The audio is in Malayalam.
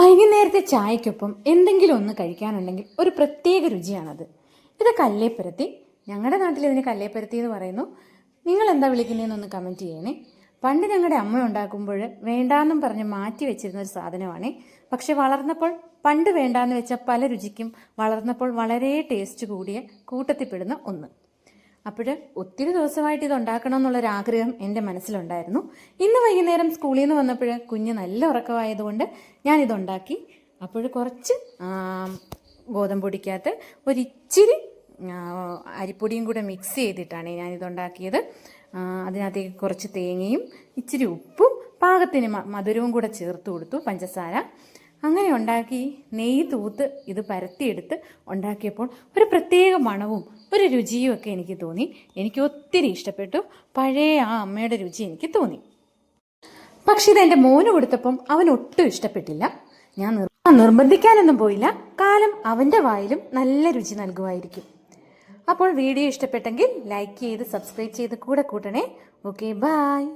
വൈകുന്നേരത്തെ ചായക്കൊപ്പം എന്തെങ്കിലും ഒന്ന് കഴിക്കാനുണ്ടെങ്കിൽ ഒരു പ്രത്യേക രുചിയാണത്. ഇത് കല്ലേപ്പരത്തി. ഞങ്ങളുടെ നാട്ടിൽ ഇതിന് കല്ലേപ്പരത്തി എന്ന് പറയുന്നു. നിങ്ങൾ എന്താ വിളിക്കുന്നതെന്നൊന്ന് കമന്റ് ചെയ്യണേ. പണ്ട് ഞങ്ങളുടെ അമ്മ ഉണ്ടാക്കുമ്പോൾ വേണ്ടാന്നും പറഞ്ഞ് മാറ്റി വെച്ചിരുന്ന ഒരു സാധനമാണ്. പക്ഷെ വളർന്നപ്പോൾ പണ്ട് വേണ്ടാന്ന് വെച്ച പല രുചിക്കും വളർന്നപ്പോൾ വളരെ ടേസ്റ്റ് കൂടിയ കൂട്ടത്തിൽപ്പെടുന്ന ഒന്ന്. അപ്പോൾ ഒത്തിരി ദിവസമായിട്ട് ഇത് ഉണ്ടാക്കണം എന്നുള്ളൊരു ആഗ്രഹം എന്റെ മനസ്സിലുണ്ടായിരുന്നു. ഇന്ന് വൈകുന്നേരം സ്കൂളിൽ നിന്ന് വന്നപ്പോൾ കുഞ്ഞ് നല്ല ഉറക്കമായതുകൊണ്ട് ഞാനിതുണ്ടാക്കി. അപ്പോൾ കുറച്ച് ഗോതമ്പൊടിക്കകത്ത് ഗോതമ്പ് പൊടിക്കകത്ത് ഒരിച്ചിരി അരിപ്പൊടിയും കൂടെ മിക്സ് ചെയ്തിട്ടാണ് ഞാനിതുണ്ടാക്കിയത്. അതിനകത്തേക്ക് കുറച്ച് തേങ്ങയും ഇച്ചിരി ഉപ്പും പാകത്തിന് മധുരവും കൂടെ ചേർത്ത് കൊടുത്തു പഞ്ചസാര. അങ്ങനെ ഉണ്ടാക്കി നെയ്യ് തൂത്ത് ഇത് പരത്തിയെടുത്ത് ഉണ്ടാക്കിയപ്പോൾ ഒരു പ്രത്യേക മണവും ഒരു രുചിയും ഒക്കെ എനിക്ക് തോന്നി. എനിക്ക് ഒത്തിരി ഇഷ്ടപ്പെട്ടു. പഴയ ആ അമ്മയുടെ രുചി എനിക്ക് തോന്നി. പക്ഷെ ഇത് എന്റെ മോന് കൊടുത്തപ്പം അവൻ ഒട്ടും ഇഷ്ടപ്പെട്ടില്ല. ഞാൻ നിർബന്ധിക്കാനൊന്നും പോയില്ല. കാലം അവന്റെ വായിലും നല്ല രുചി നൽകുമായിരിക്കും. അപ്പോൾ വീഡിയോ ഇഷ്ടപ്പെട്ടെങ്കിൽ ലൈക്ക് ചെയ്ത് സബ്സ്ക്രൈബ് ചെയ്ത് കൂടെ കൂട്ടണേ. Okay bye